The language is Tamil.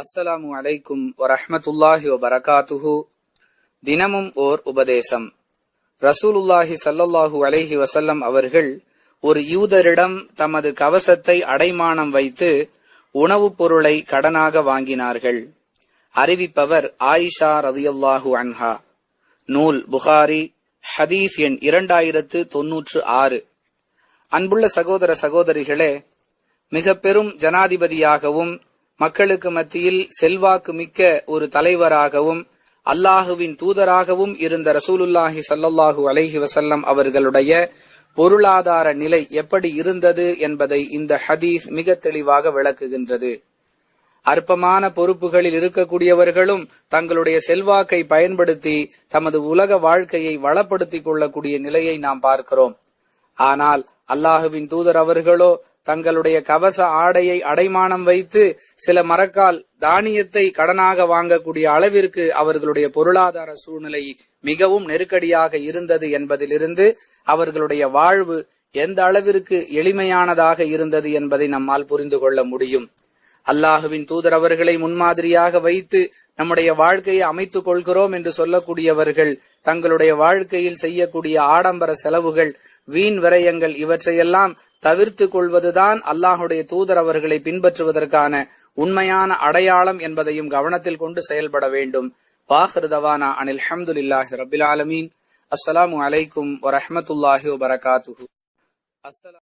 அஸ்ஸலாமு அலைக்கும் வரஹமத்துல்லாஹி வபரகாத்துஹு. தினமும் ஓர் உபதேசம். ரசூலுல்லாஹி ஸல்லல்லாஹு அலைஹி வசல்லம் அவர்கள் ஒரு யூதரிடம் தமது கவசத்தை அடைமானம் வைத்து உணவுப் பொருளை கடனாக வாங்கினார்கள். அறிவிப்பவர் ஆயிஷா ரதியுல்லாஹு அன்ஹா. நூல் புகாரி ஹதீஸ் எண் இரண்டாயிரத்து தொன்னூற்று ஆறு. அன்புள்ள சகோதர சகோதரிகளே மிக பெரும் ஜனாதிபதியாகவும் மக்களுக்கு மத்தியில் செல்வாக்கு மிக்க ஒரு தலைவராகவும் அல்லாஹுவின் தூதராகவும் இருந்த ரசூலுல்லாஹி சல்லல்லாஹு அலஹி வசல்லம் அவர்களுடைய பொருளாதார நிலை எப்படி இருந்தது என்பதை இந்த ஹதீஸ் மிக தெளிவாக விளக்குகின்றது. அற்பமான பொறுப்புகளில் இருக்கக்கூடியவர்களும் தங்களுடைய செல்வாக்கை பயன்படுத்தி தமது உலக வாழ்க்கையை வளப்படுத்திக் கொள்ளக்கூடிய நிலையை நாம் பார்க்கிறோம். ஆனால் அல்லாஹுவின் தூதர் அவர்களோ தங்களுடைய கவச ஆடையை அடைமானம் வைத்து சில மரக்கால் தானியத்தை கடனாக வாங்கக்கூடிய அளவிற்கு அவர்களுடைய பொருளாதார சூழ்நிலை மிகவும் நெருக்கடியாக இருந்தது என்பதிலிருந்து அவர்களுடைய வாழ்வு எந்த அளவிற்கு எளிமையானதாக இருந்தது என்பதை நம்மால் புரிந்து கொள்ள முடியும். அல்லாஹுவின் தூதர் அவர்களை முன்மாதிரியாக வைத்து நம்முடைய வாழ்க்கையை அமைத்துக் கொள்கிறோம் என்று சொல்லக்கூடியவர்கள் தங்களுடைய வாழ்க்கையில் செய்யக்கூடிய ஆடம்பர செலவுகள் வீண் விரயங்கள் இவற்றையெல்லாம் தவிர்த்து கொள்வதுதான் அல்லாஹுடைய தூதர் அவர்களை பின்பற்றுவதற்கான உண்மையான அடையாளம் என்பதையும் கவனத்தில் கொண்டு செயல்பட வேண்டும். வாஹிருதவானா அனில் ஹம்துல்லாஹி ரபில் ஆலமீன். அஸ்ஸலாமு அலைக்கும் வரஹமத்துல்லாஹி வபரகாத்துஹு. அஸ்ஸலாம்